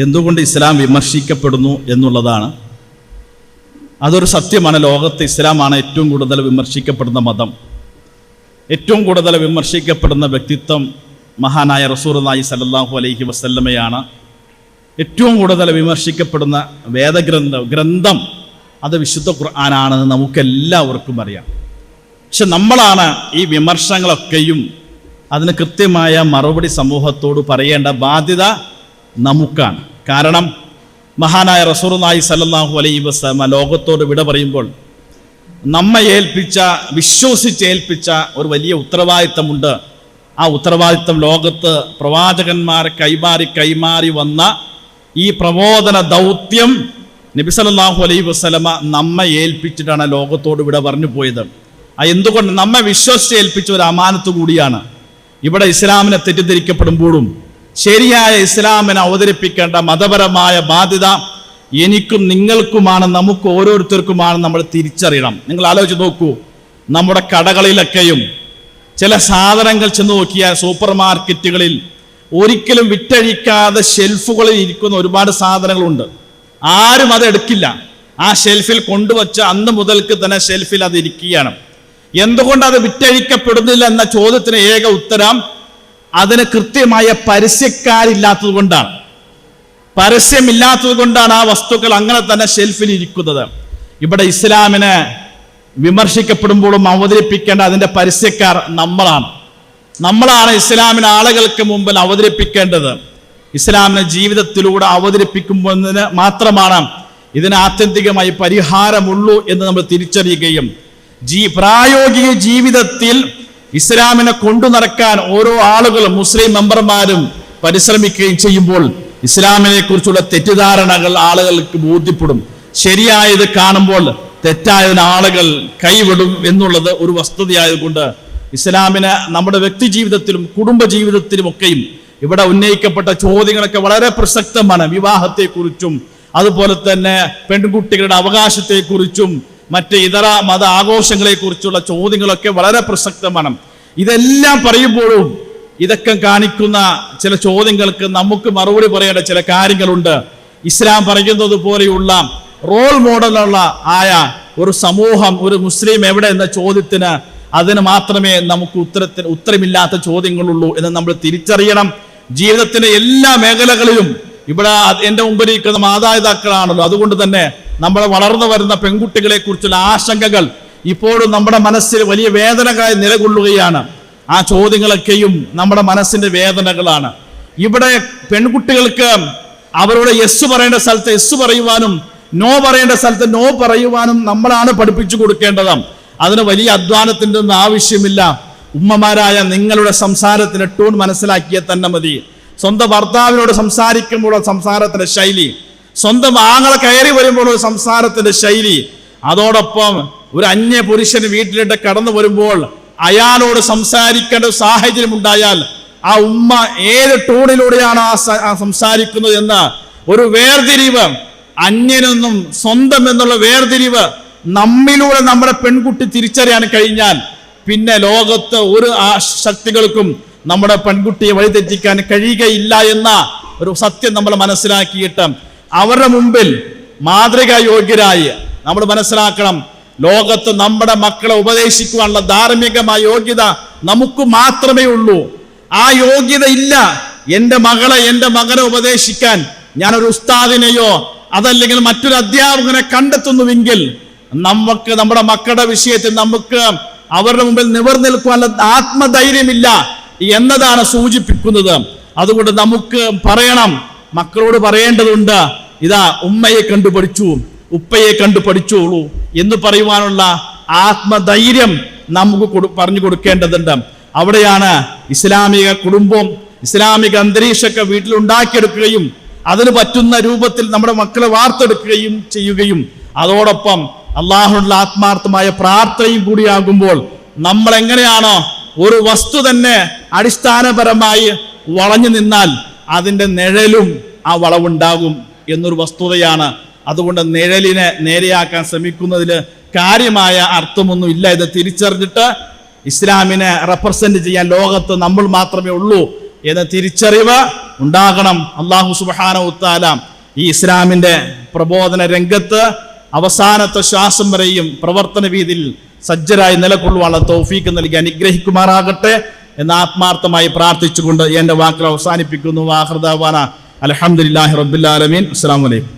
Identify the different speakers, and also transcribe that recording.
Speaker 1: എന്തുകൊണ്ട് ഇസ്ലാം വിമർശിക്കപ്പെടുന്നു എന്നുള്ളതാണ്. അതൊരു സത്യമാണ്. ലോകത്ത് ഇസ്ലാമാണ് ഏറ്റവും കൂടുതൽ വിമർശിക്കപ്പെടുന്ന മതം. ഏറ്റവും കൂടുതൽ വിമർശിക്കപ്പെടുന്ന വ്യക്തിത്വം മഹാനായ റസൂർനായി സല്ലാഹു അലൈഹി വസല്ലമയാണ്. ഏറ്റവും കൂടുതൽ വിമർശിക്കപ്പെടുന്ന വേദഗ്രന്ഥ ഗ്രന്ഥം അത് വിശുദ്ധ ഖുർആാനാണെന്ന് നമുക്കെല്ലാവർക്കും അറിയാം. പക്ഷെ നമ്മളാണ് ഈ വിമർശനങ്ങളൊക്കെയും അതിന് കൃത്യമായ മറുപടി സമൂഹത്തോട് പറയേണ്ട ബാധ്യത നമുക്കാണ്. കാരണം മഹാനായ റസൂറുനായി സല്ലാഹു അലൈ വസ്ലമ ലോകത്തോട് വിട പറയുമ്പോൾ നമ്മെ ഏൽപ്പിച്ച വിശ്വസിച്ചേൽപ്പിച്ച ഒരു വലിയ ഉത്തരവാദിത്തമുണ്ട്. ആ ഉത്തരവാദിത്തം ലോകത്ത് പ്രവാചകന്മാരെ കൈമാറി കൈമാറി വന്ന ഈ പ്രബോധന ദൗത്യം നബി അലൈ അലൈഹി വസല്ലമ നമ്മെ ഏൽപ്പിച്ചിട്ടാണ് ലോകത്തോട് ഇവിടെ പറഞ്ഞു പോയത്. ആ എന്തുകൊണ്ട് നമ്മെ വിശ്വസിച്ച് ഏൽപ്പിച്ച ഒരു അമാനത്ത് കൂടിയാണ്. ഇവിടെ ഇസ്ലാമിനെ തെറ്റിദ്ധരിക്കപ്പെടുമ്പോഴും ശരിയായ ഇസ്ലാമിനെ അവതരിപ്പിക്കേണ്ട മതപരമായ ബാധ്യത എനിക്കും നിങ്ങൾക്കുമാണ് നമുക്ക് ഓരോരുത്തർക്കുമാണ് നമ്മൾ തിരിച്ചറിയണം. നിങ്ങൾ ആലോചിച്ച് നോക്കൂ നമ്മുടെ കടകളിലൊക്കെയും ചില സാധനങ്ങൾ ചെന്ന് നോക്കിയാൽ സൂപ്പർ മാർക്കറ്റുകളിൽ ഒരിക്കലും വിറ്റഴിക്കാതെ ഷെൽഫുകളിൽ ഇരിക്കുന്ന ഒരുപാട് സാധനങ്ങളുണ്ട്. ആരും അത് എടുക്കില്ല. ആ ഷെൽഫിൽ കൊണ്ടുവച്ച അന്ന് മുതൽക്ക് തന്നെ ഷെൽഫിൽ അത് ഇരിക്കുകയാണ്. എന്തുകൊണ്ട് അത് വിറ്റഴിക്കപ്പെടുന്നില്ല എന്ന ചോദ്യത്തിന് ഏക ഉത്തരം അതിന് കൃത്യമായ പരസ്യക്കാരില്ലാത്തത് കൊണ്ടാണ്. പരസ്യമില്ലാത്തത് കൊണ്ടാണ് ആ വസ്തുക്കൾ അങ്ങനെ തന്നെ ഷെൽഫിൽ ഇരിക്കുന്നത്. ഇവിടെ ഇസ്ലാമിനെ വിമർശിക്കപ്പെടുമ്പോഴും അവതരിപ്പിക്കേണ്ട അതിന്റെ പരസ്യക്കാർ നമ്മളാണ്. നമ്മളാണ് ഇസ്ലാമിനെ ആളുകൾക്ക് മുമ്പിൽ അവതരിപ്പിക്കേണ്ടത്. ഇസ്ലാമിനെ ജീവിതത്തിലൂടെ അവതരിപ്പിക്കുമ്പോഴതിന് മാത്രമാണ് ഇതിന് ആത്യന്തികമായി പരിഹാരമുള്ളൂ എന്ന് നമ്മൾ തിരിച്ചറിയുകയും ജീ പ്രായോഗിക ജീവിതത്തിൽ ഇസ്ലാമിനെ കൊണ്ടു നടക്കാൻ ഓരോ ആളുകളും മുസ്ലിം മെമ്പർമാരും പരിശ്രമിക്കുകയും ചെയ്യുമ്പോൾ ഇസ്ലാമിനെ കുറിച്ചുള്ള തെറ്റിദ്ധാരണകൾ ആളുകൾക്ക് ബോധ്യപ്പെടും. ശരിയായത് കാണുമ്പോൾ തെറ്റായതിന് ആളുകൾ കൈവിടും എന്നുള്ളത് ഒരു വസ്തുതയായതുകൊണ്ട് ഇസ്ലാമിനെ നമ്മുടെ വ്യക്തി ജീവിതത്തിലും കുടുംബ ജീവിതത്തിലും ഒക്കെയും ഇവിടെ ഉന്നയിക്കപ്പെട്ട ചോദ്യങ്ങളൊക്കെ വളരെ പ്രസക്തമാണ്. വിവാഹത്തെക്കുറിച്ചും അതുപോലെ തന്നെ പെൺകുട്ടികളുടെ അവകാശത്തെക്കുറിച്ചും മറ്റ് ഇതര മത ആഘോഷങ്ങളെക്കുറിച്ചുള്ള ചോദ്യങ്ങളൊക്കെ വളരെ പ്രസക്തമാണ്. ഇതെല്ലാം പറയുമ്പോഴും ഇതൊക്കെ കാണിക്കുന്ന ചില ചോദ്യങ്ങൾക്ക് നമുക്ക് മറുപടി പറയേണ്ട ചില കാര്യങ്ങളുണ്ട്. ഇസ്ലാം പറയുന്നത് പോലെയുള്ള റോൾ മോഡലുള്ള ആയ ഒരു സമൂഹം ഒരു മുസ്ലിം എവിടെ എന്ന ചോദ്യത്തിന് അതിന് മാത്രമേ നമുക്ക് ഉത്തരത്തിന് ഉത്തരമില്ലാത്ത ചോദ്യങ്ങളുള്ളൂ എന്ന് നമ്മൾ തിരിച്ചറിയണം. ജീവിതത്തിന്റെ എല്ലാ മേഖലകളിലും ഇവിടെ എന്റെ മുമ്പിലിരിക്കുന്ന മാതാപിതാക്കളാണല്ലോ. അതുകൊണ്ട് തന്നെ നമ്മൾ വളർന്നു വരുന്ന പെൺകുട്ടികളെ കുറിച്ചുള്ള ആശങ്കകൾ ഇപ്പോഴും നമ്മുടെ മനസ്സിൽ വലിയ വേദനകളായി നിലകൊള്ളുകയാണ്. ആ ചോദ്യങ്ങളൊക്കെയും നമ്മുടെ മനസ്സിന്റെ വേദനകളാണ്. ഇവിടെ പെൺകുട്ടികൾക്ക് അവരോട് യെസ് പറയേണ്ട സ്ഥലത്ത് യെസ് പറയുവാനും നോ പറയേണ്ട സ്ഥലത്ത് നോ പറയുവാനും നമ്മളാണ് പഠിപ്പിച്ചു കൊടുക്കേണ്ടത്. അതിന് വലിയ അധ്വാനത്തിന്റെ ഒന്നും ആവശ്യമില്ല. ഉമ്മമാരായ നിങ്ങളുടെ സംസാരത്തിന് ടൂൺ മനസ്സിലാക്കിയാൽ തന്നെ മതി. സ്വന്തം ഭർത്താവിനോട് സംസാരിക്കുമ്പോൾ സംസാരത്തിന്റെ ശൈലി. സ്വന്തം ആങ്ങളെ കയറി വരുമ്പോൾ ഒരു സംസാരത്തിന്റെ ശൈലി. അതോടൊപ്പം ഒരു അന്യ പുരുഷൻ വീട്ടിലിട്ട് കടന്നു വരുമ്പോൾ അയാളോട് സംസാരിക്കേണ്ട സാഹചര്യം ഉണ്ടായാൽ ആ ഉമ്മ ഏത് ടൂണിലൂടെയാണ് ആ സംസാരിക്കുന്നത് എന്ന് ഒരു വേർതിരിവ് അന്യനൊന്നും സ്വന്തം എന്നുള്ള വേർതിരിവ് നമ്മിലൂടെ നമ്മുടെ പെൺകുട്ടി തിരിച്ചറിയാൻ കഴിഞ്ഞാൽ പിന്നെ ലോകത്ത് ഒരു ആ ശക്തികൾക്കും നമ്മുടെ പെൺകുട്ടിയെ വഴിതെറ്റിക്കാൻ കഴിയുകയില്ല എന്ന ഒരു സത്യം നമ്മൾ മനസ്സിലാക്കിയിട്ട് അവരുടെ മുമ്പിൽ മാതൃകാ യോഗ്യരായി നമ്മൾ മനസ്സിലാക്കണം. ലോകത്ത് നമ്മുടെ മക്കളെ ഉപദേശിക്കുവാനുള്ള ധാർമ്മികമായ യോഗ്യത നമുക്ക് മാത്രമേ ഉള്ളൂ. ആ യോഗ്യത ഇല്ല. എന്റെ മകളെ എന്റെ മകനെ ഉപദേശിക്കാൻ ഞാൻ ഒരു ഉസ്താദിനെയോ അതല്ലെങ്കിൽ മറ്റൊരു അധ്യാപകനെ കണ്ടെത്തുന്നുവെങ്കിൽ നമുക്ക് നമ്മുടെ മക്കളുടെ വിഷയത്തിൽ നമുക്ക് അവരുടെ മുമ്പിൽ നിവർന്നു നിൽക്കുവാനുള്ള ആത്മധൈര്യമില്ല എന്നതാണ് സൂചിപ്പിക്കുന്നത്. അതുകൊണ്ട് നമുക്ക് പറയണം. മക്കളോട് പറയേണ്ടതുണ്ട്. ഇതാ ഉമ്മയെ കണ്ടു പഠിച്ചു ഉപ്പയെ കണ്ടു പഠിച്ചോളൂ എന്ന് പറയുവാനുള്ള ആത്മധൈര്യം നമുക്ക് പറഞ്ഞു കൊടുക്കേണ്ടതുണ്ട്. അവിടെയാണ് ഇസ്ലാമിക കുടുംബം ഇസ്ലാമിക അന്തരീക്ഷമൊക്കെ വീട്ടിലുണ്ടാക്കിയെടുക്കുകയും അതിന് പറ്റുന്ന രൂപത്തിൽ നമ്മുടെ മക്കളെ വാർത്തെടുക്കുകയും ചെയ്യുകയും. അതോടൊപ്പം അള്ളാഹുള്ള ആത്മാർത്ഥമായ പ്രാർത്ഥനയും കൂടിയാകുമ്പോൾ നമ്മൾ എങ്ങനെയാണോ ഒരു വസ്തു തന്നെ അടിസ്ഥാനപരമായി വളഞ്ഞു നിന്നാൽ അതിന്റെ നിഴലും ആ വളവുണ്ടാകും. എന്നൊരു വസ്തുതയാണ്. അതുകൊണ്ട് നിഴലിനെ നേരെയാക്കാൻ ശ്രമിക്കുന്നതിൽ കാര്യമായ അർത്ഥമൊന്നും ഇല്ല ഇത് തിരിച്ചറിഞ്ഞിട്ട് ഇസ്ലാമിനെ റെപ്രസെന്റ് ചെയ്യാൻ ലോകത്ത് നമ്മൾ മാത്രമേ ഉള്ളൂ എന്ന തിരിച്ചറിവ് ഉണ്ടാകണം. അള്ളാഹു സുബാന ഉത്താലാം ഈ ഇസ്ലാമിന്റെ പ്രബോധന രംഗത്ത് അവസാനത്തെ ശ്വാസം വരെയും പ്രവർത്തന രീതിയിൽ സജ്ജരായി നിലകൊള്ളുവാനുള്ള തൗഫീക്ക് നൽകി അനുഗ്രഹിക്കുമാറാകട്ടെ എന്ന് ആത്മാർത്ഥമായി പ്രാർത്ഥിച്ചുകൊണ്ട് എന്റെ വാക്കുകൾ അവസാനിപ്പിക്കുന്നു. വാഹൃദാവാന അലഹമുല്ലാഹി റബ്ബുല്ലാലമീൻ അസ്സാം വലൈക്കും